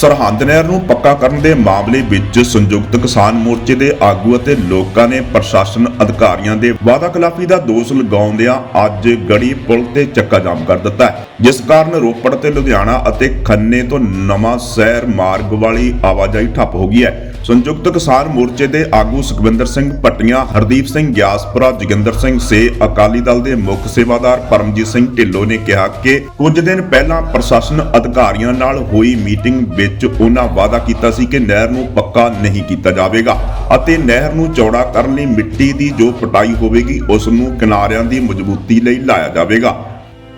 ਸਰਹੰਦ ਨਹਿਰ ਨੂੰ ਪੱਕਾ ਕਰਨ ਦੇ ਮਾਮਲੇ ਵਿੱਚ ਸੰਯੁਕਤ ਕਿਸਾਨ ਮੋਰਚੇ ਦੇ ਆਗੂ ਅਤੇ ਲੋਕਾਂ ਨੇ ਪ੍ਰਸ਼ਾਸਨ ਅਧਿਕਾਰੀਆਂ ਦੇ ਵਾਅਦਾ ਖਿਲਾਫੀ ਦਾ ਦੋਸ਼ ਲਗਾਉਂਦਿਆਂ ਅੱਜ ਗੜੀ ਪੁਲ ਤੇ ਚੱਕਾ ਜਾਮ ਕਰ ਦਿੱਤਾ ਹੈ, ਜਿਸ ਕਾਰਨ ਰੋਪੜ ਤੇ ਲੁਧਿਆਣਾ ਅਤੇ ਖੰਨੇ ਤੋਂ ਨਵਾਂ ਸ਼ਹਿਰ ਮਾਰਗ ਵਾਲੀ ਆਵਾਜਾਈ ਠੱਪ ਹੋ ਗਈ ਹੈ। ਸੰਯੁਕਤ ਕਿਸਾਨ ਮੋਰਚੇ ਦੇ ਆਗੂ ਸੁਖਵਿੰਦਰ ਸਿੰਘ ਪਟੀਆਂ ਹਰਦੀਪ ਸਿੰਘ ਗਿਆਸਪੁਰਾ, ਜੋਗਿੰਦਰ ਸਿੰਘ ਸੇ, ਅਕਾਲੀ ਦਲ ਦੇ ਮੁੱਖ ਸੇਵਾਦਾਰ ਪਰਮਜੀਤ ਸਿੰਘ ਢਿੱਲੋਂ ਨੇ ਕਿਹਾ ਕਿ ਕੁਝ ਦਿਨ ਪਹਿਲਾਂ ਪ੍ਰਸ਼ਾਸਨ ਅਧਿਕਾਰੀਆਂ ਨਾਲ ਹੋਈ ਮੀਟਿੰਗ ਵਿੱਚ ਵਿੱਚ ਉਹਨਾਂ ਵਾਅਦਾ ਕੀਤਾ ਸੀ ਕਿ ਨਹਿਰ ਨੂੰ ਪੱਕਾ ਨਹੀਂ ਕੀਤਾ ਜਾਵੇਗਾ ਅਤੇ ਨਹਿਰ ਨੂੰ ਚੌੜਾ ਕਰਨ ਲਈ ਮਿੱਟੀ ਦੀ ਜੋ ਪਟਾਈ ਹੋਵੇਗੀ, ਉਸ ਨੂੰ ਕਿਨਾਰਿਆਂ ਦੀ ਮਜ਼ਬੂਤੀ ਲਈ ਲਾਇਆ ਜਾਵੇਗਾ।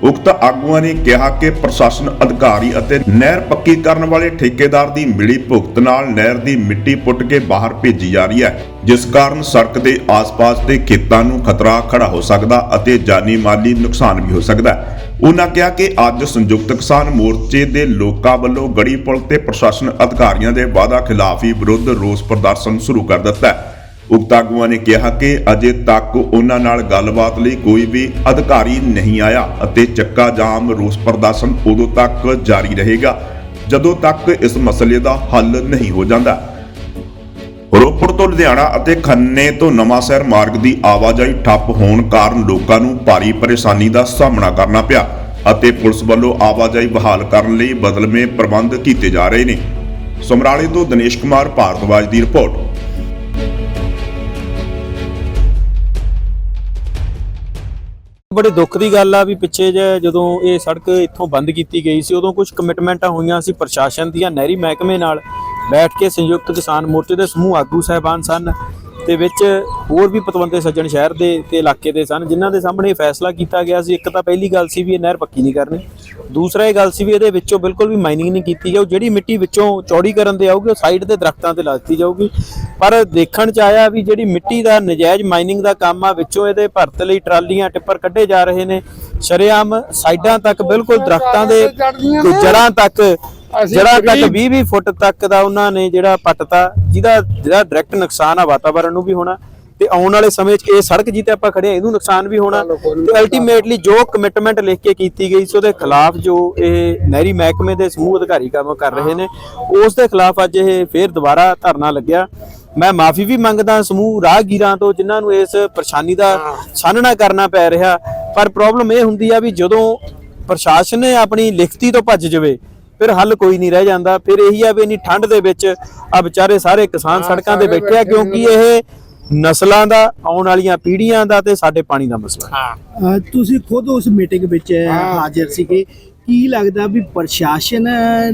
ਉਕਤ ਆਗੂਆਂ ਨੇ ਕਿਹਾ ਕਿ ਪ੍ਰਸ਼ਾਸਨ ਅਧਿਕਾਰੀ ਅਤੇ ਨਹਿਰ ਪੱਕੀ ਕਰਨ ਵਾਲੇ ਠੇਕੇਦਾਰ ਦੀ ਮਿਲੀ ਭੁਗਤ ਨਾਲ ਨਹਿਰ ਦੀ ਮਿੱਟੀ ਪੁੱਟ ਕੇ ਬਾਹਰ ਭੇਜੀ ਜਾ ਰਹੀ ਹੈ, ਜਿਸ ਕਾਰਨ ਸੜਕ ਦੇ ਆਸ-ਪਾਸ ਦੇ ਖੇਤਾਂ ਨੂੰ ਖਤਰਾ ਖੜਾ ਹੋ ਸਕਦਾ ਅਤੇ ਜਾਨੀ ਮਾਲੀ ਨੁਕਸਾਨ ਵੀ ਹੋ ਸਕਦਾ ਹੈ। ਉਹਨਾਂ ਕਿਹਾ ਕਿ ਅੱਜ ਸੰਯੁਕਤ ਕਿਸਾਨ ਮੋਰਚੇ ਦੇ ਲੋਕਾਂ ਵੱਲੋਂ ਗੜੀ ਪੁਲ ਤੇ ਪ੍ਰਸ਼ਾਸਨ ਅਧਿਕਾਰੀਆਂ ਦੇ ਵਾਅਦਾ ਖਿਲਾਫੀ ਵਿਰੁੱਧ ਰੋਸ ਪ੍ਰਦਰਸ਼ਨ ਸ਼ੁਰੂ ਕਰ ਦਿੱਤਾ ਹੈ। ਉਕਤ ਆਗੂਆਂ ਨੇ ਕਿਹਾ ਕਿ ਅਜੇ ਤੱਕ ਉਹਨਾਂ ਨਾਲ ਗੱਲਬਾਤ ਲਈ ਕੋਈ ਵੀ ਅਧਿਕਾਰੀ ਨਹੀਂ ਆਇਆ ਅਤੇ ਚੱਕਾ ਜਾਮ ਰੋਸ ਪ੍ਰਦਰਸ਼ਨ ਉਦੋਂ ਤੱਕ ਜਾਰੀ ਰਹੇਗਾ, ਜਦੋਂ ਤੱਕ ਇਸ ਮਸਲੇ ਦਾ ਹੱਲ ਨਹੀਂ ਹੋ ਜਾਂਦਾ। ਰੋਪੜ ਤੋਂ ਲੁਧਿਆਣਾ ਅਤੇ ਖੰਨੇ ਤੋਂ ਨਵਾਂ ਸ਼ਹਿਰ ਮਾਰਗ ਦੀ ਆਵਾਜਾਈ ਠੱਪ ਹੋਣ ਕਾਰਨ ਲੋਕਾਂ ਨੂੰ ਭਾਰੀ ਪਰੇਸ਼ਾਨੀ ਦਾ ਸਾਹਮਣਾ ਕਰਨਾ ਪਿਆ ਅਤੇ ਪੁਲਿਸ ਵੱਲੋਂ ਆਵਾਜਾਈ ਬਹਾਲ ਕਰਨ ਲਈ ਬਦਲਵੇਂ ਪ੍ਰਬੰਧ ਕੀਤੇ ਜਾ ਰਹੇ ਨੇ। ਸਮਰਾਲੇ ਤੋਂ ਦਿਨੇਸ਼ ਕੁਮਾਰ ਭਾਰਤਵਾਜ ਦੀ ਰਿਪੋਰਟ। ਬੜੇ ਦੁੱਖ ਦੀ ਗੱਲ ਆ ਵੀ ਪਿੱਛੇ ਜੇ ਜਦੋਂ ਇਹ ਸੜਕ ਇੱਥੋਂ ਬੰਦ ਕੀਤੀ ਗਈ ਸੀ, ਉਦੋਂ ਕੁਝ ਕਮਿਟਮੈਂਟਾਂ ਹੋਈਆਂ ਸੀ ਪ੍ਰਸ਼ਾਸਨ ਦੀਆਂ ਨਹਿਰੀ ਮਹਿਕਮੇ ਨਾਲ। ਬੈਠ ਕੇ ਸੰਯੁਕਤ ਕਿਸਾਨ ਮੋਰਚੇ ਦੇ ਸਮੂਹ ਆਗੂ ਸਹਿਬਾਨ ਸਨ। ਤੇ ਵਿੱਚ ਹੋਰ ਵੀ ਪਤਵੰਤੇ ਸੱਜਣ ਸ਼ਹਿਰ ਦੇ ਤੇ ਇਲਾਕੇ ਦੇ ਸਨ ਜਿਨ੍ਹਾਂ ਦੇ ਸਾਹਮਣੇ ਇਹ ਫੈਸਲਾ ਕੀਤਾ ਗਿਆ ਸੀ। ਇੱਕ ਤਾਂ ਪਹਿਲੀ ਗੱਲ ਸੀ ਵੀ ਇਹ ਨਹਿਰ ਪੱਕੀ ਨਹੀਂ ਕਰਨੀ। ਦੂਸਰਾ ਇਹ ਗੱਲ ਸੀ ਵੀ ਇਹਦੇ ਵਿੱਚੋਂ ਬਿਲਕੁਲ ਵੀ ਮਾਈਨਿੰਗ ਨਹੀਂ ਕੀਤੀ ਜਾਊ ਜਿਹੜੀ ਮਿੱਟੀ ਵਿੱਚੋਂ ਚੌੜੀ ਕਰਨ ਦੇ ਆਊਗੀ ਉਹ ਸਾਈਡ ਤੇ ਦਰਖਤਾਂ ਤੇ ਲਾ ਦਿੱਤੀ ਜਾਊਗੀ। ਪਰ ਦੇਖਣ ਚ ਆਇਆ ਵੀ ਜਿਹੜੀ ਮਿੱਟੀ ਦਾ ਨਜਾਇਜ਼ ਮਾਈਨਿੰਗ ਦਾ ਕੰਮ ਆ ਵਿੱਚੋਂ ਇਹਦੇ ਭਰਤ ਲਈ ਟਰਾਲੀਆਂ ਟਿੱਪਰ ਕੱਢੇ ਜਾ ਰਹੇ ਨੇ। ਸ਼ਰੇਆਮ ਸਾਈਡਾਂ ਤੱਕ ਬਿਲਕੁਲ ਦਰਖਤਾਂ ਦੇ ਜੜਾਂ ਤੱਕ ਜੜਾਂ ਤੱਕ 20 20 ਫੁੱਟ ਤੱਕ ਦਾ ਉਹਨਾਂ ਨੇ ਜਿਹੜਾ ਪੱਟਤਾ ਜਿਹਦਾ ਜਿਹੜਾ ਡਾਇਰੈਕਟ ਨੁਕਸਾਨ ਆ ਵਾਤਾਵਰਣ ਨੂੰ ਵੀ ਹੋਣਾ ਤੇ ਆਉਣ ਵਾਲੇ ਸਮੇਂ 'ਚ ਇਹ ਸੜਕ ਜਿੱਤੇ ਆਪਾਂ ਖੜੇ ਆ ਇਹਨੂੰ ਨੁਕਸਾਨ ਵੀ ਹੋਣਾ। ਤੇ ਅਲਟੀਮੇਟਲੀ ਜੋ ਕਮਿਟਮੈਂਟ ਲਿਖ ਕੇ ਕੀਤੀ ਗਈ ਸੀ ਉਹਦੇ ਖਿਲਾਫ ਜੋ ਇਹ ਨਹਿਰੀ ਮਹਿਕਮੇ ਦੇ ਸਮੂਹ ਅਧਿਕਾਰੀ ਕੰਮ ਕਰ ਰਹੇ ਨੇ ਉਸ ਦੇ ਖਿਲਾਫ ਅੱਜ ਇਹ ਫੇਰ ਦੁਬਾਰਾ ਧਰਨਾ ਲੱਗਿਆ। ਮੈਂ ਮਾਫੀ ਵੀ ਮੰਗਦਾ ਸਮੂਹ ਰਾਹਗੀਰਾਂ ਤੋਂ ਜਿਨ੍ਹਾਂ ਨੂੰ ਇਸ ਪਰੇਸ਼ਾਨੀ ਦਾ ਸਾਹਮਣਾ ਕਰਨਾ ਪੈ ਰਿਹਾ। ਪਰ ਪ੍ਰੋਬਲਮ ਇਹ ਹੁੰਦੀ ਆ ਵੀ ਜਦੋਂ ਪ੍ਰਸ਼ਾਸਨ ਨੇ ਆਪਣੀ ਲਿਖਤੀ ਤੋਂ ਭੱਜ ਜਾਵੇ ਫਿਰ ਹੱਲ ਕੋਈ ਨਹੀਂ ਰਹਿ ਜਾਂਦਾ। ਫਿਰ ਇਹੀ ਆ ਵੀ ਇੰਨੀ ਠੰਡ ਦੇ ਵਿੱਚ ਆ ਵਿਚਾਰੇ ਸਾਰੇ ਕਿਸਾਨ ਸੜਕਾਂ ਤੇ ਬੈਠੇ ਆ ਕਿਉਂਕਿ ਇਹ ਨਸਲਾਂ ਦਾ ਆਉਣ ਵਾਲੀਆਂ ਪੀੜ੍ਹੀਆਂ ਦਾ ਤੇ ਸਾਡੇ ਪਾਣੀ ਦਾ ਮਸਲਾ ਹੈ। ਤੁਸੀਂ ਖੁਦ ਉਸ ਮੀਟਿੰਗ ਵਿੱਚ ਹਾਜ਼ਰ ਸੀਗੇ। ਕੀ ਲੱਗਦਾ ਵੀ ਪ੍ਰਸ਼ਾਸਨ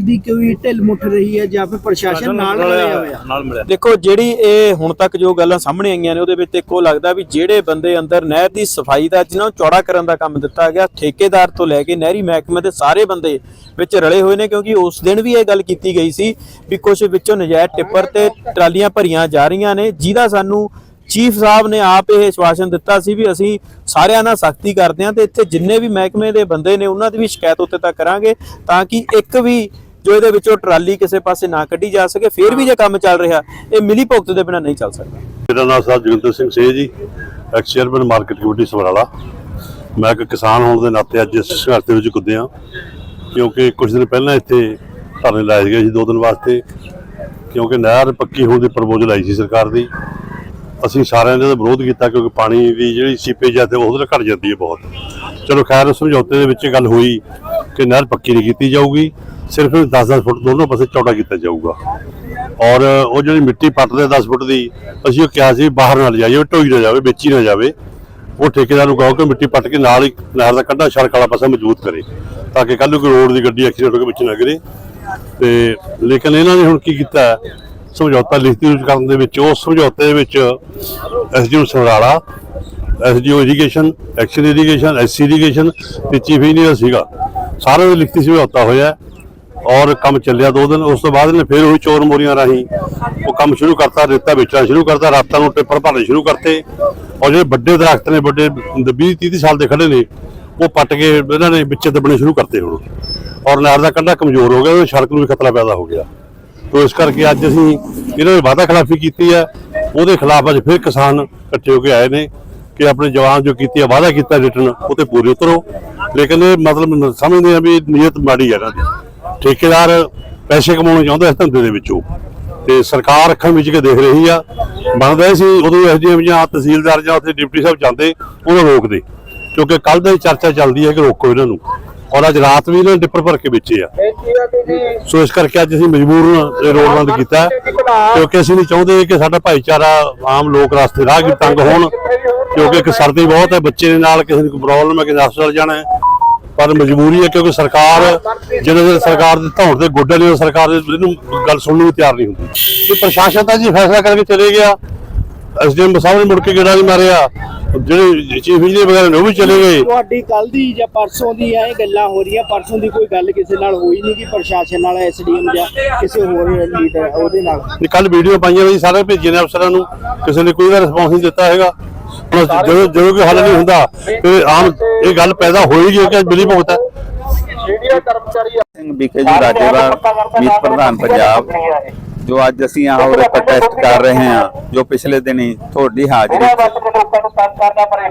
ਦੀ ਕੋਈ ਢਿੱਲ ਮੁੱਠ ਰਹੀ ਹੈ ਜਾਂ ਫਿਰ ਪ੍ਰਸ਼ਾਸਨ ਨਾਲ ਰਲਿਆ ਹੋਇਆ? ਦੇਖੋ ਜਿਹੜੀ ਇਹ ਹੁਣ ਤੱਕ ਜੋ ਗੱਲਾਂ ਸਾਹਮਣੇ ਆਈਆਂ ਨੇ ਉਹਦੇ ਵਿੱਚ ਇੱਕੋ ਲੱਗਦਾ ਵੀ ਜਿਹੜੇ ਬੰਦੇ ਅੰਦਰ ਨਹਿਰ ਦੀ ਸਫ਼ਾਈ ਦਾ ਜਿਹਨਾਂ ਨੂੰ ਚੌੜਾ ਕਰਨ ਦਾ ਕੰਮ ਦਿੱਤਾ ਗਿਆ ਠੇਕੇਦਾਰ ਤੋਂ ਲੈ ਕੇ ਨਹਿਰੀ ਮਹਿਕਮੇ ਦੇ ਸਾਰੇ ਬੰਦੇ ਵਿੱਚ ਰਲੇ ਹੋਏ ਨੇ ਕਿਉਂਕਿ ਉਸ ਦਿਨ ਵੀ ਇਹ ਗੱਲ ਕੀਤੀ ਗਈ ਸੀ ਵੀ ਕੁਝ ਵਿੱਚੋਂ ਨਜਾਇਜ਼ ਟਿੱਪਰ ਤੇ ਟਰਾਲੀਆਂ ਭਰੀਆਂ ਜਾ ਰਹੀਆਂ ਨੇ ਜਿਹਦਾ ਸਾਨੂੰ ਚੀਫ ਸਾਹਿਬ ਨੇ ਆਪ ਇਹ ਆਸ਼ਵਾਸਨ ਦਿੱਤਾ ਸੀ ਵੀ ਅਸੀਂ ਸਾਰਿਆਂ ਨਾਲ ਸਖਤੀ ਕਰਦੇ ਹਾਂ ਤੇ ਇੱਥੇ ਜਿੰਨੇ ਵੀ ਮਹਿਕਮੇ ਦੇ ਬੰਦੇ ਨੇ ਉਹਨਾਂ ਦੀ ਵੀ ਸ਼ਿਕਾਇਤ ਉੱਤੇ ਤੱਕ ਕਰਾਂਗੇ ਤਾਂ ਕਿ ਇੱਕ ਵੀ ਜੋ ਇਹਦੇ ਵਿੱਚੋਂ ਟਰਾਲੀ ਕਿਸੇ ਪਾਸੇ ਨਾ ਕੱਢੀ ਜਾ ਸਕੇ, ਫਿਰ ਵੀ ਜੇ ਕੰਮ ਚੱਲ ਰਿਹਾ, ਇਹ ਮਿਲੀ ਭੁਗਤ ਦੇ ਬਿਨਾਂ ਨਹੀਂ ਚੱਲ ਸਕਦਾ। ਮੇਰਾ ਨਾਮ ਸਾਹਿਬ ਜੋਗਿੰਦਰ ਸਿੰਘ ਸੇ ji, ex chairman market committee Samrala. ਮੈਂ ਇੱਕ ਕਿਸਾਨ ਹੋਣ ਦੇ ਨਾਤੇ ਅੱਜ ਇਸ ਸੰਘਰਸ਼ ਦੇ ਵਿੱਚ ਕੁੱਦਿਆ ਕਿਉਂਕਿ ਕੁਝ ਦਿਨ ਪਹਿਲਾਂ ਇੱਥੇ ਧਰਨੇ ਲਾਏ ਗਏ ਸੀ ਦੋ ਦਿਨ ਵਾਸਤੇ, ਕਿਉਂਕਿ ਨਹਿਰ ਪੱਕੀ ਹੋਣ ਦੀ ਪ੍ਰਪੋਜ਼ਲ ਆਈ ਸੀ ਸਰਕਾਰ ਦੀ। ਅਸੀਂ ਸਾਰਿਆਂ ਨੇ ਇਹਦਾ ਵਿਰੋਧ ਕੀਤਾ ਕਿਉਂਕਿ ਪਾਣੀ ਦੀ ਜਿਹੜੀ ਸੀਪੇਜ ਹੈ ਤੇ ਉਹਦੇ ਨਾਲ ਘਟ ਜਾਂਦੀ ਹੈ ਬਹੁਤ। ਚਲੋ ਖੈਰ ਸਮਝੌਤੇ ਦੇ ਵਿੱਚ ਇਹ ਗੱਲ ਹੋਈ ਕਿ ਨਹਿਰ ਪੱਕੀ ਨਹੀਂ ਕੀਤੀ ਜਾਊਗੀ, ਸਿਰਫ 10-10 ਫੁੱਟ ਦੋਨੋਂ ਪਾਸੇ ਚੌੜਾ ਕੀਤਾ ਜਾਊਗਾ। ਔਰ ਉਹ ਜਿਹੜੀ ਮਿੱਟੀ ਪੱਟਦੇ 10 ਫੁੱਟ ਦੀ, ਅਸੀਂ ਉਹ ਕਿਹਾ ਸੀ ਬਾਹਰ ਨਾ ਲਿਜਾਈਏ ਢੋਈ ਨਾ ਜਾਵੇ, ਵੇਚੀ ਨਾ ਜਾਵੇ। ਉਹ ਠੇਕੇਦਾਰ ਨੂੰ ਕਹੋ ਕਿ ਮਿੱਟੀ ਪੱਟ ਕੇ ਨਾਲ ਹੀ ਨਹਿਰ ਦਾ ਕੰਢਾ, ਸੜਕ ਵਾਲਾ ਪਾਸਾ ਮਜ਼ਬੂਤ ਕਰੇ, ਤਾਂ ਕਿ ਕੱਲ ਨੂੰ ਕੋਈ ਰੋਡ ਦੀ ਗੱਡੀ ਐਕਸੀਡੈਂਟ ਹੋ ਕੇ ਵਿੱਚ ਨਾ ਗਿਰੇ। ਤੇ ਲੇਕਿਨ ਇਹਨਾਂ ਨੇ ਹੁਣ ਕੀ ਕੀਤਾ? ਸਮਝੌਤਾ ਲਿਖਤੀ ਰੂਪ ਕਰਨ ਦੇ ਵਿੱਚ ਉਸ ਸਮਝੌਤੇ ਦੇ ਵਿੱਚ SDO Samrala SDO irrigation, XEN irrigation, SC irrigation ਤੇ ਚੀਫ ਇੰਜੀਨੀਅਰ ਸੀਗਾ। ਸਾਰਿਆਂ ਦੇ ਲਿਖਤੀ ਸਮਝੌਤਾ ਹੋਇਆ ਔਰ ਕੰਮ ਚੱਲਿਆ ਦੋ ਦਿਨ, ਉਸ ਤੋਂ ਬਾਅਦ ਨੇ ਫਿਰ ਉਹੀ ਚੋਰ ਮੋਰੀਆਂ ਰਾਹੀਂ ਉਹ ਕੰਮ ਸ਼ੁਰੂ ਕਰਤਾ, ਰੇਤਾ ਵੇਚਣਾ ਸ਼ੁਰੂ ਕਰਤਾ, ਰਾਤਾਂ ਨੂੰ ਟਿੱਪਰ ਭਰਨੇ ਸ਼ੁਰੂ ਕਰਤੇ। ਔਰ ਜਿਹੜੇ ਵੱਡੇ ਦਰਖਤ ਨੇ, ਵੱਡੇ 20 30 ਸਾਲ ਦੇ ਖੜੇ ਨੇ, ਉਹ ਪੱਟ ਕੇ ਇਹਨਾਂ ਨੇ ਵਿੱਚ ਦੱਬਣੇ ਸ਼ੁਰੂ ਕਰਤੇ ਹੁਣ। ਔਰ ਨਹਿਰ ਦਾ ਕੰਢਾ ਕਮਜ਼ੋਰ ਹੋ ਗਿਆ ਉਹ ਸੜਕ ਨੂੰ ਵੀ ਖਤਰਾ ਪੈਦਾ ਹੋ ਗਿਆ। ਤੋ ਇਸ ਕਰਕੇ ਅੱਜ ਅਸੀਂ ਇਹਨਾਂ ਨੇ ਵਾਅਦਾ ਖਿਲਾਫੀ ਕੀਤੀ ਹੈ। ਉਹਦੇ ਖਿਲਾਫ ਅੱਜ ਫਿਰ ਕਿਸਾਨ ਇਕੱਠੇ ਹੋ ਕੇ ਆਏ ਨੇ ਕਿ ਆਪਣੇ ਜਵਾਨ ਜੋ ਕੀਤੀ ਹੈ, ਵਾਅਦਾ ਕੀਤਾ ਰਿਟਰਨ ਉਹ ਤੇ ਪੂਰੇ ਉਤਰੋ। ਲੇਕਿਨ ਇਹ ਮਤਲਬ ਸਮਝਦੇ ਆ ਵੀ ਨੀਅਤ ਮਾੜੀ ਹੈ ਇਹਨਾਂ ਦੀ। ਠੇਕੇਦਾਰ ਪੈਸੇ ਕਮਾਉਣਾ ਚਾਹੁੰਦਾ ਇਸ ਧੰਦੇ ਦੇ ਵਿੱਚੋਂ ਤੇ ਸਰਕਾਰ ਅੱਖਾਂ ਵਿੱਚ ਕੇ ਦੇਖ ਰਹੀ ਆ। ਬਣਦਾ ਸੀ ਉਦੋਂ ਐਸਡੀਐਮ ਜਾਂ ਤਹਿਸੀਲਦਾਰ ਜਾਂ ਉੱਥੇ ਡਿਪਟੀ ਸਾਹਿਬ ਜਾਂਦੇ, ਉਹਨੂੰ ਰੋਕਦੇ। ਕਿਉਂਕਿ ਕੱਲ ਦਾ ਹੀ ਚਰਚਾ ਚੱਲਦੀ ਹੈ ਕਿ ਰੋਕੋ ਇਹਨਾਂ ਨੂੰ। ਔਰ ਅੱਜ ਰਾਤ ਵੀ ਇਹਨਾਂ ਨੇ ਡਿੱਪਰ ਭਰ ਕੇ ਵੇਚੇ ਆ। ਸੋ ਇਸ ਕਰਕੇ ਅੱਜ ਅਸੀਂ ਮਜ਼ਬੂਰ ਇਹ ਰੋਡ ਬੰਦ ਕੀਤਾ। ਕਿਉਂਕਿ ਅਸੀਂ ਨਹੀਂ ਚਾਹੁੰਦੇ ਕਿ ਸਾਡਾ ਭਾਈਚਾਰਾ ਆਮ ਲੋਕ ਰਸਤੇ ਰਾਹਗੀਰ ਤੰਗ ਹੋਣ। ਕਿਉਂਕਿ ਇੱਕ ਸਰਦੀ ਬਹੁਤ ਹੈ, ਬੱਚੇ ਦੇ ਨਾਲ ਕਿਸੇ ਨੂੰ ਕੋਈ ਪ੍ਰੋਬਲਮ ਹੈ, ਕਿਸੇ ਹਸਪਤਾਲ ਜਾਣਾ ਪਰ ਮਜਬੂਰੀ ਹੈ ਕਿਉਂਕਿ ਸਰਕਾਰ ਜਦੋਂ ਜਦੋਂ ਸਰਕਾਰ ਦੇ ਧੌਣ ਦੇ ਗੋਡੇ ਨੇ ਸਰਕਾਰ ਦੇ ਇਹਨੂੰ ਗੱਲ ਸੁਣਨ ਨੂੰ ਤਿਆਰ ਨਹੀਂ ਹੁੰਦੀ। ਇਹ ਪ੍ਰਸ਼ਾਸਨ ਤਾਂ ਜੀ ਫੈਸਲਾ ਕਰਕੇ ਚਲੇ ਗਿਆ। ਐਸਡੀਐਮ ਸਾਹਿਬ ਨੇ ਮੁੜ ਕੇ ਗੇੜਾ ਨਹੀਂ ਮਾਰਿਆ। ਜਿਹੜੇ ਚੀਫ ਇੰਜੀਨੀਅਰ ਵਗੈਰਾ ਨੇ ਉਹ ਵੀ ਚਲੇ ਗਏ। ਤੁਹਾਡੀ ਕੱਲ ਦੀ ਜਾਂ ਪਰਸੋਂ ਦੀ ਇਹ ਗੱਲਾਂ ਹੋ ਰਹੀਆਂ। ਪਰਸੋਂ ਦੀ ਕੋਈ ਗੱਲ ਕਿਸੇ ਨਾਲ ਹੋਈ ਨਹੀਂ ਕਿ ਪ੍ਰਸ਼ਾਸਨ ਨਾਲ ਐਸਡੀਐਮ ਜਾਂ ਕਿਸੇ ਹੋਰ ਲੀਡਰ ਉਹਦੇ ਨਾਲ? ਇਹ ਕੱਲ ਵੀਡੀਓ ਪਾਈਆਂ ਜੀ ਸਾਰੇ ਭੇਜੇ ਨੇ ਅਫਸਰਾਂ ਨੂੰ। ਕਿਸੇ ਨੇ ਕੋਈ ਰਿਸਪੌਂਸ ਨਹੀਂ ਦਿੱਤਾ ਹੈਗਾ। ਜਦੋਂ ਜਦੋਂ ਕੋਈ ਹੱਲ ਨਹੀਂ ਹੁੰਦਾ ਤੇ ਆਮ ਇਹ ਗੱਲ ਪੈਦਾ ਹੋਏਗੀ ਕਿ ਬਿਲੀ ਭੁਗਤ ਹੈ। ਸਿੰਘ ਬੀਕੇ ਜੀ ਰਾਜੇਵਾਲ ਮੀਤ ਪ੍ਰਧਾਨ ਪੰਜਾਬ ਜੋ ਅੱਜ ਅਸੀਂ ਆਹ ਉਰੇ ਪ੍ਰੋਟੈਸਟ ਕਰ ਰਹੇ ਹਾਂ ਜੋ ਪਿਛਲੇ ਦਿਨੀ ਤੁਹਾਡੀ ਹਾਜ਼ਰੀ 'ਚ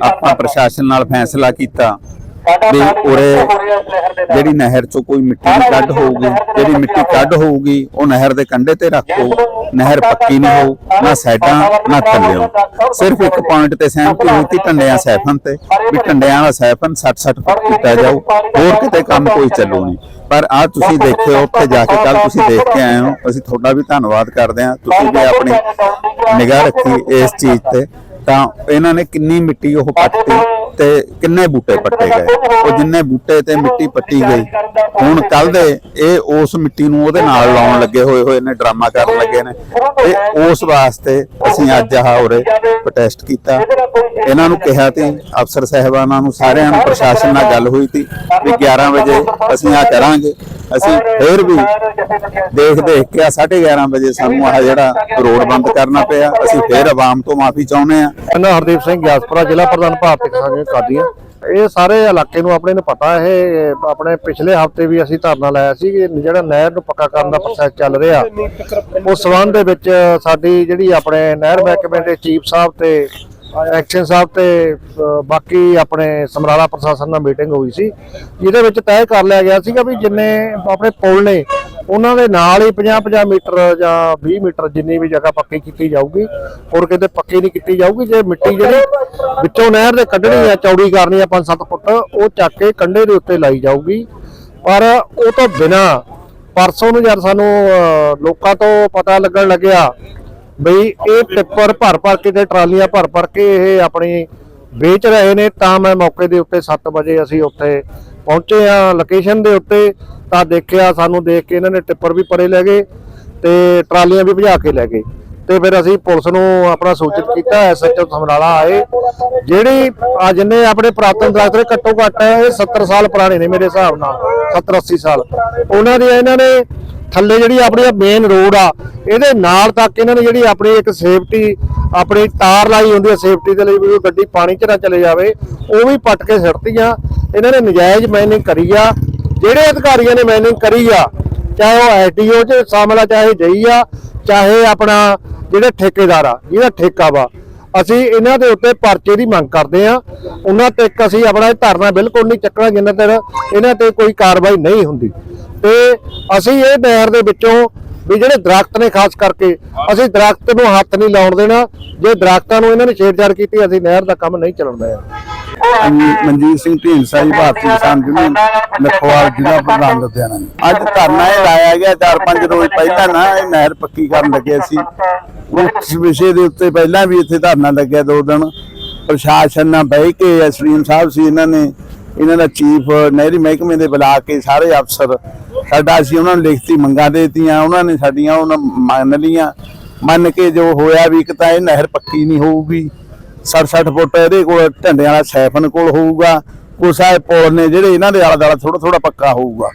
ਆਪਾਂ ਪ੍ਰਸ਼ਾਸਨ ਨਾਲ ਫੈਸਲਾ ਕੀਤਾ। ਵੀ ਉਰੇ ਜਿਹੜੀ ਨਹਿਰ ਚੋਂ ਕੋਈ ਮਿੱਟੀ ਦੀ ਕੱਢ ਹੋਊਗੀ ਜਿਹੜੀ ਮਿੱਟੀ ਕੱਢ ਹੋਊਗੀ ਉਹ ਨਹਿਰ ਦੇ ਕੰਢੇ ਤੇ ਰੱਖੋ ਨਹਿਰ ਪੱਕੀ ਨਹੀਂ ਹੋਊ ਨਾ ਸਾਈਡਾਂ ਨਾ ਥੱਲਿਓਂ ਸਿਰਫ ਇੱਕ ਪੁਆਇੰਟ ਤੇ ਸਹਿਮਤੀ ਹੋਈ ਸੀ ਟੰਡਿਆਂ ਸੈਫਨ ਤੇ ਵੀ ਟੰਡਿਆਂ ਵਾਲਾ ਸੈਫਨ 60-60 ਫੁੱਟ ਕੀਤਾ ਜਾਊ। ਹੋਰ ਕਿਤੇ ਕੰਮ ਕੋਈ ਚੱਲੂ ਨਹੀਂ। ਪਰ ਆ ਤੁਸੀਂ ਦੇਖਿਓ ਉੱਥੇ ਜਾ ਕੇ ਕੱਲ ਤੁਸੀਂ ਦੇਖ ਕੇ ਆਏ ਹੋ। ਅਸੀਂ ਤੁਹਾਡਾ ਵੀ ਧੰਨਵਾਦ ਕਰਦੇ ਹਾਂ। ਤੁਸੀਂ ਵੀ ਆਪਣੀ ਨਿਗਾਹ ਰੱਖੀ ਇਸ ਚੀਜ਼ ਤੇ। ਤਾਂ ਇਹਨਾਂ ਨੇ ਕਿੰਨੀ ਮਿੱਟੀ ਉਹ ਪੱਟੀ ਤੇ ਕਿੰਨੇ ਬੂਟੇ ਪੱਟੇ ਗਏ? ਉਹ ਜਿੰਨੇ ਬੂਟੇ ਤੇ ਮਿੱਟੀ ਪੱਟੀ ਗਈ। ਹੁਣ ਕੱਲ ਦੇ ਇਹ ਉਸ ਮਿੱਟੀ ਨੂੰ ਉਹਦੇ ਨਾਲ ਲਾਉਣ ਲੱਗੇ ਹੋਏ ਹੋਏ ਨੇ ਡਰਾਮਾ ਕਰਨ ਲੱਗੇ ਨੇ। ਤੇ ਉਸ ਵਾਸਤੇ ਅਸੀਂ ਅੱਜ ਆਹ ਉਰੇ ਪ੍ਰੋਟੈਸਟ ਕੀਤਾ। ਇਹਨਾਂ ਨੂੰ ਕਿਹਾ ਤੇ ਅਫਸਰ ਸਹਿਬਾਨਾਂ ਨੂੰ ਸਾਰਿਆਂ ਨੂੰ ਪ੍ਰਸ਼ਾਸਨ ਨਾਲ ਗੱਲ ਹੋਈ ਸੀ ਵੀ 11 ਵਜੇ ਅਸੀਂ ਆ ਕਰਾਂਗੇ। ਅਸੀਂ ਫੇਰ ਵੀ ਦੇਖ ਦੇਖ ਕੇ ਆ 11:30 ਵਜੇ ਸਾਨੂੰ ਆਹ ਜਿਹੜਾ ਰੋਡ ਬੰਦ ਕਰਨਾ ਪਿਆ। ਅਸੀਂ ਫੇਰ ਆਵਾਮ ਤੋਂ ਮਾਫੀ ਚਾਹੁੰਦੇ ਆ ਮੈਂ ਹਰਦੀਪ ਸਿੰਘ ਗਿਆਸਪੁਰਾ ਜ਼ਿਲ੍ਹਾ ਪ੍ਰਧਾਨ ਭਾਰਤੀ ਕਿਸਾਨ ਯੂਨੀਅਨ ਕਾਦੀਆਂ। ਇਹ ਸਾਰੇ ਇਲਾਕੇ ਨੂੰ ਆਪਣੇ ਨੂੰ ਪਤਾ, ਇਹ ਆਪਣੇ ਪਿਛਲੇ ਹਫ਼ਤੇ ਵੀ ਅਸੀਂ ਧਰਨਾ ਲਾਇਆ ਸੀ ਕਿ ਜਿਹੜਾ ਨਹਿਰ ਨੂੰ ਪੱਕਾ ਕਰਨ ਦਾ ਪ੍ਰੋਸੈਸ ਚੱਲ ਰਿਹਾ, ਉਸ ਸਬੰਧ ਦੇ ਵਿੱਚ ਸਾਡੀ ਜਿਹੜੀ ਆਪਣੇ ਨਹਿਰ ਮਹਿਕਮੇ ਦੇ ਚੀਫ ਸਾਹਿਬ ਤੇ ਐਕਸ਼ਨ ਸਾਹਿਬ ਤੇ ਬਾਕੀ ਆਪਣੇ ਸਮਰਾਲਾ ਪ੍ਰਸ਼ਾਸਨ ਨਾਲ ਮੀਟਿੰਗ ਹੋਈ ਸੀ, ਜਿਹਦੇ ਵਿੱਚ ਤੈਅ ਕਰ ਲਿਆ ਗਿਆ ਸੀਗਾ ਵੀ ਜਿੰਨੇ ਆਪਣੇ ਪੁਲ ਨੇ ਉਹਨਾਂ ਦੇ ਨਾਲ ਹੀ 50-50 ਮੀਟਰ ਜਾਂ 20 ਮੀਟਰ ਜਿੰਨੀ ਵੀ ਜਗ੍ਹਾ ਪੱਕੀ ਕੀਤੀ ਜਾਊਗੀ, ਹੋਰ ਕਿਤੇ ਪੱਕੀ ਨਹੀਂ ਕੀਤੀ ਜਾਊਗੀ, ਜੇ ਮਿੱਟੀ ਜਿਹੜੀ ਵਿੱਚੋਂ ਨਹਿਰ ਦੇ ਕੱਢਣੀ ਆ, ਚੌੜੀ ਕਰਨੀ ਆ 5-7 ਫੁੱਟ, ਉਹ ਚੱਕ ਕੇ ਕੰਢੇ ਦੇ ਉੱਤੇ ਲਾਈ ਜਾਊਗੀ। ਪਰ ਉਹ ਤੋਂ ਬਿਨਾ ਪਰਸੋਂ ਨੂੰ ਜਦ ਸਾਨੂੰ ਲੋਕਾਂ ਤੋਂ ਪਤਾ ਲੱਗਣ ਲੱਗਿਆ ਬਈ ਇਹ ਟਿੱਪਰ ਭਰ ਭਰ ਕੇ ਤੇ ਟਰਾਲੀਆਂ ਭਰ ਭਰ ਕੇ ਇਹ ਆਪਣੀ ਵੇਚ ਰਹੇ ਨੇ, ਤਾਂ ਮੈਂ ਮੌਕੇ ਦੇ ਉੱਤੇ 7 ਵਜੇ ਅਸੀਂ ਉੱਥੇ ਪਹੁੰਚੇ ਆ ਲੋਕੇਸ਼ਨ ਦੇ ਉੱਤੇ ਤਾਂ ਦੇਖਿਆ, ਸਾਨੂੰ ਦੇਖ ਕੇ ਇਹਨਾਂ ਨੇ ਟਿੱਪਰ ਵੀ ਪਰੇ ਲੈ ਗਏ ਤੇ ਟਰਾਲੀਆਂ ਵੀ ਭਜਾ ਕੇ ਲੈ ਗਏ। ਤੇ ਫਿਰ ਅਸੀਂ ਪੁਲਿਸ ਨੂੰ ਆਪਣਾ ਸੂਚਿਤ ਕੀਤਾ ਐਸਐਚਓ ਸਮਰਾਲਾ ਆਏ। ਜਿਹੜੀ ਆ ਜਿੰਨੇ ਆਪਣੇ ਪ੍ਰਾਪਤਨ ਦਰਖਤ ਨੇ ਘੱਟੋ ਘੱਟ ਇਹ 70 ਸਾਲ ਪੁਰਾਣੇ ਨੇ ਮੇਰੇ ਹਿਸਾਬ ਨਾਲ 70 80 ਸਾਲ। ਉਹਨਾਂ ਦੀ ਇਹਨਾਂ ਨੇ ਥੱਲੇ ਜਿਹੜੀ ਆਪਣੀ ਮੇਨ ਰੋਡ ਆ, ਇਹਦੇ ਨਾਲ ਤੱਕ ਇਹਨਾਂ ਨੇ ਜਿਹੜੀ ਆਪਣੀ ਇੱਕ ਸੇਫਟੀ ਆਪਣੀ ਤਾਰ ਲਾਈ ਹੁੰਦੀ ਹੈ ਸੇਫਟੀ ਦੇ ਲਈ ਵੀ ਗੱਡੀ ਪਾਣੀ 'ਚ ਨਾ ਚਲੇ ਜਾਵੇ, ਉਹ ਵੀ ਪੱਟ ਕੇ ਸਿੱਟਤੀਆਂ। ਇਹਨਾਂ ਨੇ ਨਜਾਇਜ਼ ਮਾਈਨਿੰਗ ਕਰੀ ਆ ਜਿਹੜੇ ਅਧਿਕਾਰੀਆਂ ਨੇ ਮਾਈਨਿੰਗ ਕਰੀ ਆ, ਚਾਹੇ ਉਹ ਐਸਡੀਓ ਚ ਸ਼ਾਮਲ ਆ, ਚਾਹੇ ਜਈ ਆ, ਚਾਹੇ ਆਪਣਾ ਜਿਹੜੇ ਠੇਕੇਦਾਰ ਆ, ਜਿਹਦਾ ਠੇਕਾ ਵਾ, ਅਸੀਂ ਇਹਨਾਂ ਦੇ ਉੱਤੇ ਪਰਚੇ ਦੀ ਮੰਗ ਕਰਦੇ ਆ। ਉਹਨਾਂ ਤੇ ਅਸੀਂ ਆਪਣਾ ਧਰਨਾ ਬਿਲਕੁਲ ਨਹੀਂ ਚੱਕਣਾ, ਜਿੰਨਾ ਚਿਰ ਇਹਨਾਂ ਤੇ ਕੋਈ ਕਾਰਵਾਈ ਨਹੀਂ ਹੁੰਦੀ। ਤੇ ਅਸੀਂ ਇਹ ਨਹਿਰ ਦੇ ਵਿੱਚੋਂ ਵੀ ਜਿਹੜੇ ਦਰਖਤ ਨੇ ਖਾਸ ਕਰਕੇ, ਅਸੀਂ ਦਰਖਤ ਨੂੰ ਹੱਥ ਨਹੀਂ ਲਾਉਣ ਦੇਣਾ। ਜੇ ਦਰਖਤਾਂ ਨੂੰ ਇਹਨਾਂ ਨੇ ਛੇੜਛਾੜ ਕੀਤੀ, ਅਸੀਂ ਨਹਿਰ ਦਾ ਕੰਮ ਨਹੀਂ ਚੱਲਣ ਦੇਣਾ। ਮਨਜੀਤ ਸਿੰਘ ਢੀਂਡਸਾ ਜੀ ਭਾਰਤੀ ਕਿਸਾਨ ਯੂਨੀਅਨ ਲਖਵਾਲ ਜ਼ਿਲ੍ਹਾ ਪ੍ਰਧਾਨ ਲੁਧਿਆਣਾ ਅੱਜ ਧਰਨਾ ਇਹ ਲਾਇਆ ਗਿਆ 4-5 ਰੋਜ਼ ਪਹਿਲਾਂ ਨਾ ਇਹ ਨਹਿਰ ਪੱਕੀ ਕਰਨ ਲੱਗੇ ਸੀ। ਉਸ ਵਿਸ਼ੇ ਦੇ ਉੱਤੇ ਪਹਿਲਾਂ ਵੀ ਇੱਥੇ ਧਰਨਾ ਲੱਗਿਆ ਦੋ ਦਿਨ। ਪ੍ਰਸ਼ਾਸਨ ਨਾਲ ਬਹਿ ਕੇ ਐਸਡੀਐਮ ਸਾਹਿਬ ਸੀ ਇਹਨਾਂ ਨੇ। ਇਹਨਾਂ ਦਾ ਚੀਫ ਨਹਿਰੀ ਮਹਿਕਮੇ ਦੇ ਬੁਲਾ ਕੇ ਸਾਰੇ ਅਫਸਰ ਸਾਡਾ ਅਸੀਂ ਉਹਨਾਂ ਨੂੰ ਲਿਖਤੀ ਮੰਗਾਂ ਦੇ ਦਿੱਤੀਆਂ ਉਹਨਾਂ ਨੇ ਸਾਡੀਆਂ ਉਹਨਾਂ ਮੰਨ ਲੀਆਂ ਮੰਨ ਕੇ ਜੋ ਹੋਇਆ ਵੀ ਇੱਕ ਤਾਂ ਇਹ ਨਹਿਰ ਪੱਕੀ ਨਹੀਂ ਹੋਊਗੀ। 60-60 ਫੁੱਟ ਇਹਦੇ ਕੋਲ ਢੰਡਿਆਂ ਵਾਲਾ ਸੈਫਨ ਕੋਲ ਹੋਊਗਾ। ਕੁਛ ਆਏ ਪੁਲ ਨੇ ਜਿਹੜੇ ਇਹਨਾਂ ਦੇ ਆਲਾ ਦਾਲਾ ਥੋੜਾ ਥੋੜਾ ਪੱਕਾ ਹੋਊਗਾ।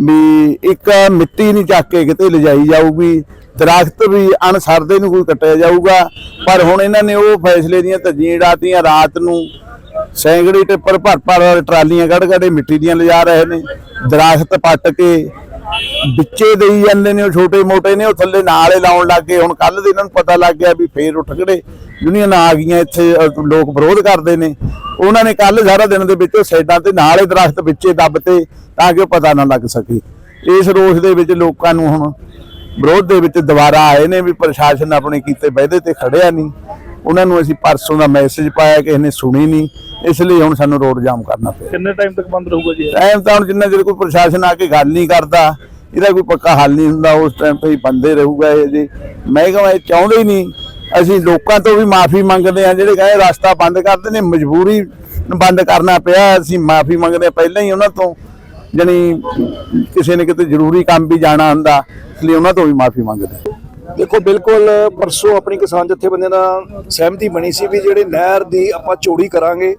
ਵੀ ਇੱਕ ਮਿੱਟੀ ਨਹੀਂ ਚੱਕ ਕੇ ਕਿਤੇ ਲਿਜਾਈ ਜਾਊਗੀ। ਦਰਖਤ ਵੀ ਅਣਸਰਦੇ ਨੂੰ ਕੋਈ ਕੱਟਿਆ ਜਾਊਗਾ। ਪਰ ਹੁਣ ਇਹਨਾਂ ਨੇ ਉਹ ਫੈਸਲੇ ਦੀਆਂ ਧੱਜੀਆਂ ਡਾਤੀਆਂ ਰਾਤ ਨੂੰ ਸੈਂਗੜੀ ਟਿੱਪਰ ਭਰ ਭਰ ਟਰਾਲੀਆਂ ਕੱਢ ਕੱਢ ਮਿੱਟੀ ਦੀਆਂ ਲਿਜਾ ਰਹੇ ਨੇ। ਦਰਖਤ ਪੱਟ ਕੇ ਵਿੱਚੇ ਦੇਈ ਜਾਂਦੇ ਨੇ, ਉਹ ਛੋਟੇ ਮੋਟੇ ਨੇ, ਉਹ ਥੱਲੇ ਨਾਲੇ ਲਾਉਣ ਲੱਗ ਗਏ। ਹੁਣ ਕੱਲ ਦੇ ਇਹਨਾਂ ਨੂੰ ਪਤਾ ਲੱਗ ਗਿਆ ਵੀ ਫੇਰ ਉੱਠ ਖੜੇ। ਯੂਨੀਅਨ ਆ ਗਈਆਂ ਇੱਥੇ ਲੋਕ ਵਿਰੋਧ ਕਰਦੇ ਨੇ। ਉਹਨਾਂ ਨੇ ਕੱਲ ਸਾਰਾ ਦਿਨ ਦੇ ਵਿੱਚ ਸਾਈਡਾਂ ਤੇ ਨਾਲੇ ਦਰਖਤ ਵਿੱਚੇ ਦੱਬ ਤੇ ਤਾਂ ਕਿ ਉਹ ਪਤਾ ਨਾ ਲੱਗ ਸਕੇ। ਇਸ ਰੋਸ ਦੇ ਵਿੱਚ ਲੋਕਾਂ ਨੂੰ ਹੁਣ ਵਿਰੋਧ ਦੇ ਵਿੱਚ ਦੁਬਾਰਾ ਆਏ ਨੇ ਵੀ ਪ੍ਰਸ਼ਾਸਨ ਆਪਣੇ ਕੀਤੇ ਵਾਅਦੇ ਤੇ ਖੜਿਆ ਨਹੀਂ। ਉਹਨਾਂ ਨੂੰ ਅਸੀਂ ਪਰਸੋਂ ਦਾ ਮੈਸੇਜ ਪਾਇਆ ਕਿ ਇਹਨੇ ਸੁਣੀ ਨਹੀਂ। ਇਸ ਲਈ ਹੁਣ ਸਾਨੂੰ ਰੋਡ ਜਾਮ ਕਰਨਾ ਪਿਆ। ਕਿੰਨੇ ਟਾਈਮ ਤੱਕ ਬੰਦ ਰਹੂਗਾ ਜੀ ਟਾਈਮ ਤਾਂ ਹੁਣ ਜਿੰਨਾ ਚਿਰ ਕੋਈ ਪ੍ਰਸ਼ਾਸਨ ਆ ਕੇ ਗੱਲ ਨਹੀਂ ਕਰਦਾ ਇਹਦਾ ਕੋਈ ਪੱਕਾ ਹੱਲ ਨਹੀਂ ਹੁੰਦਾ ਉਸ ਟਾਈਮ ਤੇ ਹੀ ਬੰਦੇ ਰਹੂਗਾ ਇਹ ਜੀ। ਮੈਂ ਕਹਾਂ ਇਹ ਚਾਹੁੰਦੇ ਹੀ ਨਹੀਂ। ਅਸੀਂ ਲੋਕਾਂ ਤੋਂ ਵੀ ਮਾਫੀ ਮੰਗਦੇ ਆ ਜਿਹੜੇ ਕਹੇ ਰਸਤਾ ਬੰਦ ਕਰਦੇ ਨੇ ਮਜਬੂਰੀ ਬੰਦ ਕਰਨਾ ਪਿਆ ਅਸੀਂ ਮਾਫੀ ਮੰਗਦੇ ਪਹਿਲਾਂ ਹੀ ਉਹਨਾਂ ਤੋਂ। ਜਣੀ ਕਿਸੇ ਨੇ ਕਿਤੇ ਜ਼ਰੂਰੀ ਕੰਮ ਵੀ ਜਾਣਾ ਹੁੰਦਾ ਇਸ ਲਈ ਉਹਨਾਂ ਤੋਂ ਵੀ ਮਾਫੀ ਮੰਗਦੇ। ਦੇਖੋ, ਬਿਲਕੁਲ ਪਰਸੋਂ ਆਪਣੀ ਕਿਸਾਨ ਜਥੇਬੰਦੀਆਂ ਦਾ ਸਹਿਮਤੀ ਬਣੀ ਸੀ ਵੀ ਜਿਹੜੇ ਨਹਿਰ ਦੀ ਆਪਾਂ ਚੋੜੀ ਕਰਾਂਗੇ,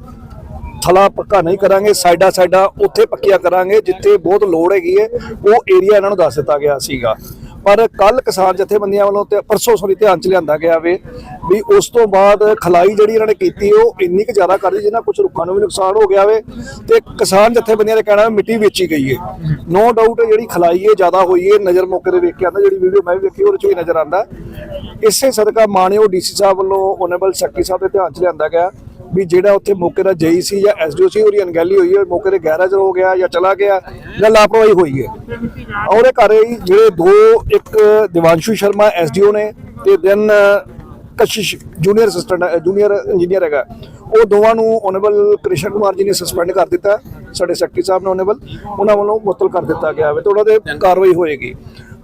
ਥਲਾ ਪੱਕਾ ਨਹੀਂ ਕਰਾਂਗੇ, ਸਾਈਡਾਂ ਸਾਈਡਾਂ ਉੱਥੇ ਪੱਕੀਆਂ ਕਰਾਂਗੇ, ਜਿੱਥੇ ਬਹੁਤ ਲੋੜ ਹੈਗੀ ਹੈ, ਉਹ ਏਰੀਆ ਇਹਨਾਂ ਨੂੰ ਦੱਸ ਦਿੱਤਾ ਗਿਆ ਸੀਗਾ। ਪਰ ਕੱਲ ਕਿਸਾਨ ਜਥੇਬੰਦੀਆਂ ਵੱਲੋਂ ਤੇ ਪਰਸੋਂ ਸੋਰੀ ਧਿਆਨ ਚ ਲਿਆਂਦਾ ਗਿਆ ਵੇ ਵੀ ਉਸ ਤੋਂ ਬਾਅਦ ਖਲਾਈ ਜਿਹੜੀ ਇਹਨਾਂ ਨੇ ਕੀਤੀ, ਉਹ ਇੰਨੀ ਕੁ ਜ਼ਿਆਦਾ ਕਰ ਲਈ ਜਿਹਨਾਂ ਕੁਝ ਰੁੱਖਾਂ ਨੂੰ ਵੀ ਨੁਕਸਾਨ ਹੋ ਗਿਆ ਵੇ। ਤੇ ਕਿਸਾਨ ਜਥੇਬੰਦੀਆਂ ਦਾ ਕਹਿਣਾ ਮਿੱਟੀ ਵੇਚੀ ਗਈ ਹੈ ਨੋ ਡਾਊਟ ਜਿਹੜੀ ਖਲਾਈ ਹੈ ਜ਼ਿਆਦਾ ਹੋਈ ਹੈ ਨਜ਼ਰ ਮੌਕੇ ਤੇ ਵੇਖ ਕੇ ਆਂਦਾ ਜਿਹੜੀ ਵੀਡੀਓ ਮੈਂ ਵੀ ਵੇਖੀ, ਉਹਦੇ ਚ ਵੀ ਨਜ਼ਰ ਆਂਦਾ ਇਸੇ ਸਦਕਾ ਮਾਣਯੋਗ ਡੀਸੀ ਸਾਹਿਬ ਵੱਲੋਂ ਓਨਰੇਬਲ ਸੈਕਟਰੀ ਸਾਹਿਬ ਦੇ ਧਿਆਨ ਚ ਲਿਆਂਦਾ ਗਿਆ ਵੀ ਜਿਹੜਾ ਉੱਥੇ ਮੌਕੇ ਦਾ ਜਈ ਸੀ ਜਾਂ ਐਸਡੀਓ ਸੀ, ਉਹਦੀ ਅਣਗਹਿਲੀ ਹੋਈ ਹੈ, ਮੌਕੇ ਤੇ ਗੈਰਾਜ ਹੋ ਗਿਆ ਜਾਂ ਚਲਾ ਗਿਆ, ਜਾਂ ਲਾਪਰਵਾਹੀ ਹੋਈ ਹੈ। ਉਹਦੇ ਘਰ ਜਿਹੜੇ ਦੋ, ਇੱਕ ਦਿਵਾਂਸ਼ੂ ਸ਼ਰਮਾ ਐਸਡੀਓ ਨੇ ਤੇ then Kashish junior assistant, junior engineer ਹੈਗਾ। ਉਹ ਦੋਵਾਂ ਨੂੰ ਓਨੇਬਲ ਕ੍ਰਿਸ਼ਨ ਕੁਮਾਰ ਜੀ ਨੇ ਸਸਪੈਂਡ ਕਰ ਦਿੱਤਾ। ਸਾਡੇ ਸੈਕਟਰੀ ਸਾਹਿਬ ਨੇ ਓਨੇਬਲ ਉਹਨਾਂ ਵੱਲੋਂ ਮੁਅੱਤਲ ਕਰ ਦਿੱਤਾ ਗਿਆ ਹੈ ਤੇ ਉਹਨਾਂ ਦੇ ਕਾਰਵਾਈ ਹੋਏਗੀ।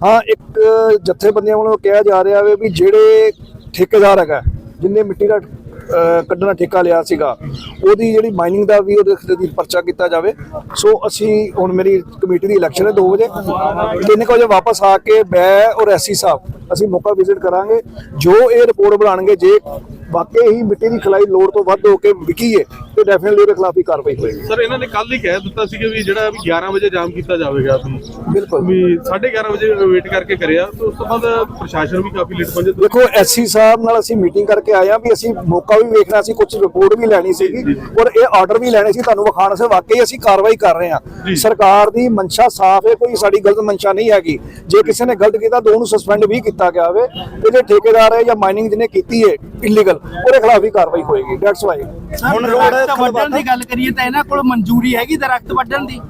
ਹਾਂ, ਇੱਕ ਜਥੇਬੰਦੀਆਂ ਵੱਲੋਂ ਕਿਹਾ ਜਾ ਰਿਹਾ ਹੈ ਵੀ ਜਿਹੜੇ ਠੇਕੇਦਾਰ ਹੈਗਾ, ਜਿੰਨੇ ਮਿੱਟੀ ਦਾ ਕੱਢਣਾ ਠੇਕਾ ਲਿਆ ਸੀਗਾ। ਉਹਦੀ ਜਿਹੜੀ ਮਾਈਨਿੰਗ ਦਾ ਵੀ ਉਹਦੇ ਖਿਲਾਫ ਪਰਚਾ ਕੀਤਾ ਜਾਵੇ। ਸੋ ਅਸੀਂ ਹੁਣ ਮੇਰੀ ਕਮੇਟੀ ਦੀ ਇਲੈਕਸ਼ਨ ਹੈ 2 ਵਜੇ। 3 ਵਜੇ ਵਾਪਸ ਆ ਕੇ ਮੈਂ ਔਰ ਐਸਸੀ ਸਾਹਿਬ, ਅਸੀਂ ਮੌਕਾ ਵਿਜ਼ਿਟ ਕਰਾਂਗੇ। ਜੋ ਇਹ ਰਿਪੋਰਟ ਬਣਾਣਗੇ ਜੇ ਵਾਕਈ ਹੀ ਮਿੱਟੀ ਦੀ ਖਲਾਈ ਲੋੜ ਤੋਂ ਵੱਧ ਹੋ ਕੇ ਵਿਕੀ ਹੈ ਤੇ ਡੈਫੀਨਿਟਲੀ ਉਹਦੇ ਖਿਲਾਫ ਹੀ ਕਾਰਵਾਈ ਹੋਏਗੀ। ਸਰ ਇਹਨਾਂ ਨੇ ਕੱਲ ਹੀ ਕਹਿ ਦਿੱਤਾ ਸੀ ਕਿ ਵੀ ਜਿਹੜਾ ਵੀ 11 ਵਜੇ ਜਾਮ ਕੀਤਾ ਜਾਵੇਗਾ ਵੀ ਬਿਲਕੁਲ। ਵੀ 11:30 ਵਜੇ ਵੇਟ ਕਰਕੇ ਕਰਿਆ ਤੇ ਉਸ ਤੋਂ ਬਾਅਦ ਪ੍ਰਸ਼ਾਸਨ ਵੀ ਕਾਫੀ ਲੇਟ ਪਹੁੰਚੇ। ਦੇਖੋ ਐਸਸੀ ਸਾਹਿਬ ਨਾਲ ਅਸੀਂ ਮੀਟਿੰਗ ਕਰਕੇ ਆਏ ਆ ਵੀ ਅਸੀਂ ਮੌਕਾ ਵੀ ਵੇਖਣਾ ਸੀ ਕੁਝ ਰਿਪੋਰਟ ਵੀ ਲੈਣੀ ਸੀਗੀ ਔਰ ਇਹ ਆਰਡਰ ਵੀ ਲੈਣੇ ਸੀ ਤੁਹਾਨੂੰ ਵਿਖਾਣ ਸੇ ਵਾਕਈ ਅਸੀਂ ਕਾਰਵਾਈ ਕਰ ਰਹੇ ਹਾਂ। ਸਰਕਾਰ ਦੀ ਮਨਸ਼ਾ ਸਾਫ਼ ਹੈ ਕੋਈ ਸਾਡੀ ਗਲਤ ਮਨਸ਼ਾ ਨਹੀਂ ਹੈਗੀ। ਜੇ ਕਿਸੇ ਨੇ ਗਲਤ ਕੀਤਾ ਤਾਂ ਉਹਨੂੰ ਸਸਪੈਂਡ ਵੀ ਕੀਤਾ ਗਿਆ ਹੋਵੇ। ਤੇ ਜੇ ਠੇਕੇਦਾਰ ਹੈ ਜਾਂ ਮਾਈਨਿੰਗ ਜਿਹਨੇ ਕੀਤੀ ਹੈ ਇਲੀਗਲ ਉਹਦੇ ਖਿਲਾਫ ਵੀ ਕਾਰਵਾਈ ਹੋਏਗੀ। ਦੈਟਸ ਵਾਈ ਹੁਣ ਦਰਖਤ ਵੱਢਣ ਦੀ ਗੱਲ ਕਰੀਏ ਤਾਂ ਇਹਨਾਂ ਕੋਲ ਮਨਜ਼ੂਰੀ ਹੈਗੀ ਦਰਖਤ ਵੱਢਣ ਦੀ।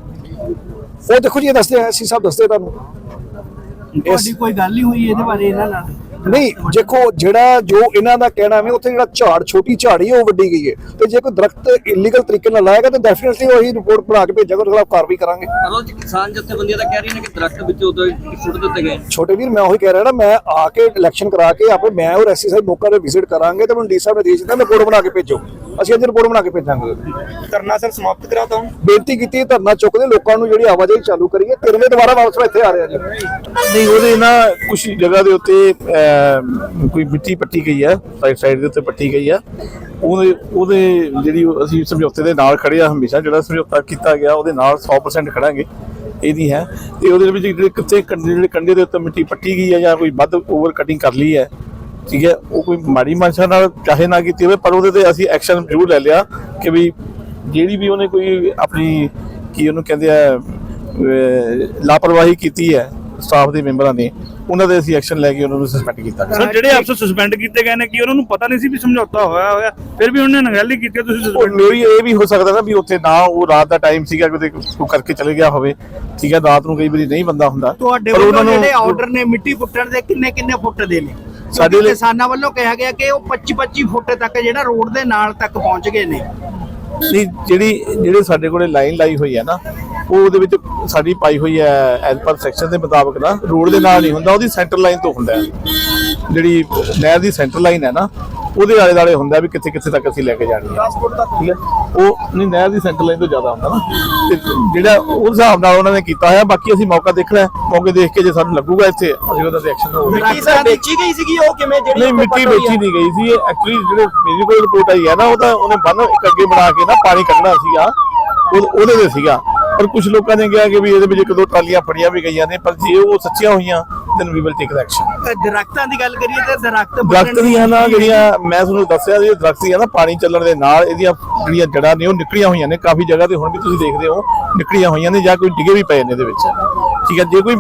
ਉਹ ਦੇਖੋ ਜੀ ਇਹ ਦੱਸਦੇ ਆ ਐਸਸੀ ਸਾਹਿਬ ਦੱਸਦੇ ਤੁਹਾਨੂੰ। ਤੁਹਾਡੀ ਕੋਈ ਗੱਲ ਨਹੀਂ ਹੋਈ ਇਹਦੇ ਬਾਰੇ ਇਹਨਾਂ ਨਾਲ। ਨਹੀਂ ਦੇਖੋ ਜਿਹੜਾ ਜੋ ਇਹਨਾਂ ਦਾ ਕਹਿਣਾ ਹੈ ਉੱਥੇ ਜਿਹੜਾ ਝਾੜ ਛੋਟੀ ਝਾੜੀ ਹੈ ਉਹ ਵੱਡੀ ਗਈ ਹੈ। ਤੇ ਜੇ ਕੋਈ ਦਰਖਤ ਇਲੀਗਲ ਤਰੀਕੇ ਨਾਲ ਲਾਏਗਾ ਤਾਂ ਡੈਫੀਨਿਟਲੀ ਉਹੀ ਰਿਪੋਰਟ ਬਣਾ ਕੇ ਭੇਜਾਂਗੇ ਉਹਦੇ ਖਿਲਾਫ ਕਾਰਵਾਈ ਕਰਾਂਗੇ। ਰੋਜ਼ ਕਿਸਾਨ ਜਥੇਬੰਦੀਆਂ ਤਾਂ ਕਹਿ ਰਹੀ ਨੇ ਕਿ ਦਰਖਤ ਵਿੱਚ ਸੁੱਟ ਦਿੱਤੇ ਗਏ ਛੋਟੇ ਵੀਰ ਮੈਂ ਉਹੀ ਕਹਿ ਰਿਹਾ ਨਾ ਮੈਂ ਆ ਕੇ ਇਲੈਕਸ਼ਨ ਕਰਾ ਕੇ ਆਪੇ ਮੈਂ ਔਰ ਐਸਸੀ ਸਾਹਿਬ ਮੌਕਾ ਤੇ ਵਿਜ਼ਿਟ ਕਰਾਂਗੇ ਤੇ ਮੈਨੂੰ ਡੀ ਸਾਹਿਬ ਨੇ ਦੇ ਦਿੱਤਾ ਰਿਪੋਰਟ ਬਣਾ ਕੇ ਭੇਜੋ। ਅਸੀਂ ਅੱਜ ਰਿਪੋਰਟ ਬਣਾ ਕੇ ਭੇਜਾਂਗੇ। ਕਰਨਾ ਸਰ ਸਮਾਪਤ ਕਰਾਤਾ ਹੂੰ ਬੇਨਤੀ ਕੀਤੀ ਧਰਨਾ ਚੁੱਕਦੇ ਲੋਕਾਂ ਨੂੰ ਜਿਹੜੀ ਆਵਾਜਾਈ ਚਾਲੂ ਕਰੀਏ ਤਿਰਵੇਂ ਦੁਬਾਰਾ ਵਾਪਸ ਇੱਥੇ ਆ ਰਿਹਾ ਜੀ। ਨਹੀਂ ਉਹਦੇ ਨਾ ਕੁਝ ਜਗ੍ਹਾ ਦੇ ਉੱਤੇ ਕੋਈ ਮਿੱਟੀ ਪੱਟੀ ਗਈ ਹੈ ਸਾਈਡ ਸਾਈਡ ਦੇ ਉੱਤੇ ਪੱਟੀ ਗਈ ਹੈ ਉਹਦੇ ਉਹਦੇ ਜਿਹੜੀ ਉਹ ਅਸੀਂ ਸਮਝੌਤੇ ਦੇ ਨਾਲ ਖੜੇ ਆ ਹਮੇਸ਼ਾ, ਜਿਹੜਾ ਸਮਝੌਤਾ ਕੀਤਾ ਗਿਆ, ਉਹਦੇ ਨਾਲ 100% ਖੜਾਂਗੇ, ਇਹਦੀ ਹੈ। ਤੇ ਉਹਦੇ ਵਿੱਚ ਜਿਹੜੇ ਕਿਤੇ ਕੰਡੇ ਜਿਹੜੇ ਕੰਡੇ ਦੇ ਉੱਤੇ ਮਿੱਟੀ ਪੱਟੀ ਗਈ ਹੈ ਜਾਂ ਕੋਈ ਵੱਧ ਓਵਰ ਕਟਿੰਗ ਕਰ ਲਈ ਹੈ, ਠੀਕ ਹੈ, ਉਹ ਕੋਈ ਮਾੜੀ ਮਨਸ਼ਾ ਨਾਲ ਚਾਹੇ ਨਾ ਕੀਤੀ ਹੋਵੇ, ਪਰ ਉਹਦੇ ਤੇ ਅਸੀਂ ਐਕਸ਼ਨ ਜ਼ਰੂਰ ਲੈ ਲਿਆ ਕਿ ਵੀ ਜਿਹੜੀ ਵੀ ਉਹਨੇ ਕੋਈ ਆਪਣੀ ਕੀ ਉਹਨੂੰ ਕਹਿੰਦੇ ਆ ਲਾਪਰਵਾਹੀ ਕੀਤੀ ਹੈ ਸਟਾਫ ਦੇ ਮੈਂਬਰਾਂ ਨੇ ਉਹਨਾਂ ਦੇ ਅਸੀਂ ਐਕਸ਼ਨ ਲੈ ਕੇ ਉਹਨਾਂ ਨੂੰ ਸਸਪੈਂਡ ਕੀਤਾ। ਗਿਆ ਸਰ ਜਿਹੜੇ ਅਫਸਰ ਸਸਪੈਂਡ ਕੀਤੇ ਗਏ ਨੇ ਕਿ ਉਹਨਾਂ ਨੂੰ ਪਤਾ ਨਹੀਂ ਸੀ ਵੀ ਸਮਝੌਤਾ ਹੋਇਆ ਹੋਇਆ? ਫਿਰ ਵੀ ਉਹਨੇ ਨਗੈਲੀ ਕੀਤੀ ਹੈ, ਤੁਸੀਂ ਉਹ suspend ਮੇਰੀ ਇਹ ਵੀ ਹੋ ਸਕਦਾ ਨਾ ਵੀ ਉੱਥੇ ਨਾ ਉਹ ਰਾਤ ਦਾ ਟਾਈਮ ਸੀਗਾ ਕਿਤੇ ਕੋਈ ਕਰਕੇ ਚਲੇ ਗਿਆ ਹੋਵੇ। ਠੀਕ ਹੈ ਰਾਤ ਨੂੰ ਕਈ ਵਾਰੀ ਨਹੀਂ ਬੰਦਾ ਹੁੰਦਾ। ਤੁਹਾਡੇ ਵੱਲੋਂ ਉਹਨਾਂ ਨੂੰ- ਜਿਹੜੇ ਆਰਡਰ ਨੇ ਮਿੱਟੀ ਪੁੱਟਣ ਦੇ ਕਿੰਨੇ ਕਿੰਨੇ ਫੁੱਟ ਦੇ ਨੇ? ਸਾਡੇ ਕਿਸਾਨਾਂ ਵੱਲੋਂ ਕਿਹਾ ਗਿਆ ਕਿ ਉਹ 25 25 ਫੁੱਟ ਤੱਕ ਜਿਹੜਾ ਰੋਡ ਦੇ ਨਾਲ ਤੱਕ ਪਹੁੰਚ ਗਏ ਨੇ। ਨਹੀਂ ਜਿਹੜੀ ਜਿਹੜੇ ਸਾਡੇ ਕੋਲੇ ਲਾਈਨ ਲਾਈ ਹੋਈ ਹੈ ਨਾ ਉਹ ਉਹਦੇ ਵਿੱਚ ਸਾਡੀ ਪਾਈ ਹੋਈ ਹੈ ਐਜ਼ ਪਰ ਸੈਕਸ਼ਨ ਦੇ ਮੁਤਾਬਕ ਨਾ ਰੋਡ ਦੇ ਨਾਲ ਨਹੀਂ ਹੁੰਦਾ ਉਹਦੀ ਸੈਂਟਰ ਲਾਈਨ ਤੋਂ ਹੁੰਦਾ ਜਿਹੜੀ ਨਹਿਰ ਦੀ ਸੈਂਟਰ ਲਾਈਨ ਹੈ ਨਾ ਉਹਦੇ ਆਲੇ ਦਾਲੇ ਹੁੰਦਾ ਵੀ ਕਿੱਥੇ ਕਿੱਥੇ ਤੱਕ ਅਸੀਂ ਲੈ ਕੇ ਜਾਣੀ ਹੈ। ਠੀਕ ਹੈ? ਉਹ ਨਹੀਂ ਨਹਿਰ ਦੀ ਸੈਂਟਰ ਲਾਈਨ ਤੋਂ ਜ਼ਿਆਦਾ ਹੁੰਦਾ ਨਾ। ਤੇ ਜਿਹੜਾ ਉਸ ਹਿਸਾਬ ਨਾਲ ਉਹਨਾਂ ਨੇ ਕੀਤਾ ਹੋਇਆ ਬਾਕੀ ਅਸੀਂ ਮੌਕਾ ਦੇਖਣਾ ਮੌਕੇ ਦੇਖ ਕੇ ਜੇ ਸਾਨੂੰ ਲੱਗੂਗਾ ਇੱਥੇ ਅਸੀਂ ਉਹਦਾ ਐਕਸ਼ਨ ਹੋਊਗਾ ਮਿੱਟੀ ਤਾਂ ਵੇਚੀ ਗਈ ਸੀਗੀ ਉਹ ਕਿਵੇਂ ਜਿਹੜੀ ਨਹੀਂ ਮਿੱਟੀ ਵੇਚੀ ਨਹੀਂ ਗਈ ਸੀ। ਐਕਚੁਅਲੀ ਜਿਹੜੇ ਮੇਰੀ ਕੋਲ ਰਿਪੋਰਟ ਆਈ ਹੈ ਨਾ ਉਹ ਤਾਂ ਉਹਨੇ ਬੰਨ ਇੱਕ ਅੱਗੇ ਬਣਾ ਕੇ ਨਾ ਪਾਣੀ ਕੱਢਣਾ ਸੀਗਾ। ਉਹ ਉਹਦੇ ਤੇ ਸੀਗਾ। ਪਰ ਕੁਝ ਲੋਕਾਂ ਨੇ ਕਿਹਾ ਕਿ ਵੀ ਇਹਦੇ ਵਿੱਚ ਇੱਕ ਦੋ ਟਰਾਲੀਆਂ ਫੜੀਆਂ ਵੀ ਗਈਆਂ ਨੇ ਪਰ ਜੇ ਉਹ ਸੱਚੀਆਂ ਹੋਈਆਂ then we will take action ਦਰਖਤਾਂ ਦੀ ਗੱਲ ਕਰੀਏ ਤੇ ਦਰਖਤ ਦਰਖਤ ਦੀਆਂ ਨਾ ਜਿਹੜੀਆਂ ਮੈਂ ਤੁਹਾਨੂੰ ਦੱਸਿਆ ਜੀ ਦਰਖਤ ਦੀਆਂ ਨਾ ਪਾਣੀ ਚੱਲਣ ਦੇ ਨਾਲ ਇਹਦੀਆਂ ਜਿਹੜੀਆਂ ਜੜਾਂ ਨੇ ਉਹ ਨਿਕਲੀਆਂ ਹੋਈਆਂ ਨੇ ਕਾਫੀ ਜਗ੍ਹਾ ਤੇ ਹੁਣ ਵੀ ਤੁਸੀਂ ਦੇਖਦੇ ਹੋ ਨਿਕਲੀਆਂ ਹੋਈਆਂ ਨੇ ਜਾਂ ਕੋਈ ਡਿੱਗੇ ਵੀ ਪਏ ਨੇ ਇਹਦੇ ਵਿੱਚ। ਠੀਕ ਹੈ ਜੇ ਕੋਈ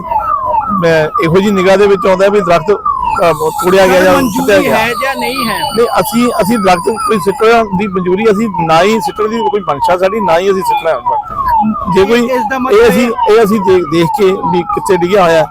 ਇਹੋ ਜੀ ਨਿਗਾਹ ਦੇ ਵਿੱਚ ਆਉਂਦਾ ਵੀ ਦਰਖਤ ਤੋੜਿਆ ਗਿਆ ਜਾਂ ਸੁੱਟਿਆ ਗਿਆ ਹੈ ਜਾਂ ਨਹੀਂ ਹੈ ਨਹੀਂ ਅਸੀਂ ਅਸੀਂ ਦਰਖਤ ਕੋਈ ਸਿੱਟਣ ਦੀ ਮਨਜ਼ੂਰੀ ਅਸੀਂ ਨਾ ਹੀ ਸਿੱਟਣ ਦੀ ਕੋਈ ਮਨਸ਼ਾ ਸਾਡੀ ਨਾ ਹੀ ਅਸੀਂ ਸਿੱਟਣਾ। ਜੇ ਕੋਈ ਇਸ ਇਹ ਅਸੀਂ ਇਹ ਅਸੀਂ ਦੇਖ ਦੇਖ ਕੇ ਵੀ ਕਿੱਥੇ ਡਿੱਗਿਆ ਹੋਇਆ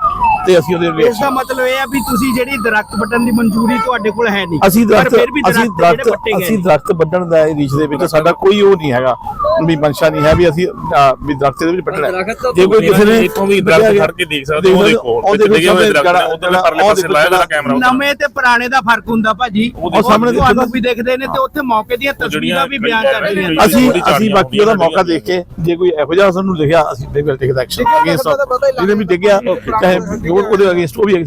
ਤੇ ਅਸੀਂ ਉਹਦੇ ਇਸ ਦਾ ਮਤਲਬ ਇਹ ਹੈ ਵੀ ਤੁਸੀਂ ਜਿਹੜੀ ਦਰਖਤ ਵੱਢਣ ਦੀ ਮਨਜ਼ੂਰੀ ਤੁਹਾਡੇ ਕੋਲ ਹੈ ਨਹੀਂ ਅਸੀਂ ਦਰਖਤ ਫਿਰ ਵੀ ਅਸੀਂ ਦਰਖਤ ਅਸੀਂ। ਦਰਖਤ ਵੱਢਣ ਦਾ ਇਹ ਰੀਚ ਦੇ ਵਿੱਚ ਸਾਡਾ ਕੋਈ ਉਹ ਨਹੀਂ ਹੈਗਾ ਵੀ ਮਨਸ਼ਾ ਨਹੀਂ ਹੈ ਵੀ ਅਸੀਂ ਅਹ, ਵੀ ਦਰਖਤ ਦੇ ਵਿੱਚ। ਦਰਖਤ ਤਾਂ ਜੇ ਕੋਈ ਕਿਸੇ ਨੇ ਇੱਥੋਂ ਵੀ ਦਰਖਤ ਖੜ ਕੇ ਦੇਖ ਸਕਦੇ ਹੋ, ਉਹ ਦੇਖੋ, ਉਹ ਵਿੱਚ ਲੱਗੇ ਹੋਏ ਦਰਖਤ ਉੱਧਰਲੇ ਪਰਲੇ ਪਾਸੇ ਲਾਇਆ ਹੋਇਆ ਕੈਮਰਾ। ਨਵੇਂ ਤੇ ਪੁਰਾਣੇ ਦਾ ਫ਼ਰਕ ਹੁੰਦਾ ਭਾਜੀ। ਉਹ ਸਾਹਮਣੇ ਤੁਹਾਨੂੰ ਵੀ ਦੇਖਦੇ ਨੇ। ਤੇ ਉੱਥੇ ਮੌਕੇ ਦੀਆਂ ਤਸਵੀਰਾਂ ਵੀ ਬਿਆਨ ਕਰਦੀਆਂ ਨੇ। ਅਸੀਂ ਅਸੀਂ ਬਾਕੀ ਉਹਦਾ ਮੌਕਾ ਦੇਖ ਕੇ ਜੇ ਕੋਈ ਇਹੋ ਜਿਹਾ ਸਾਨੂੰ ਲਿਖਿਆ ਅਸੀਂ they will take action against ਜਿਹਨੇ ਵੀ ਡਿੱਗਿਆ ਚਾਹੇ ਉਹਦੇ ਅਗੇਂਸਟ ਉਹ ਵੀ ਅਸੀਂ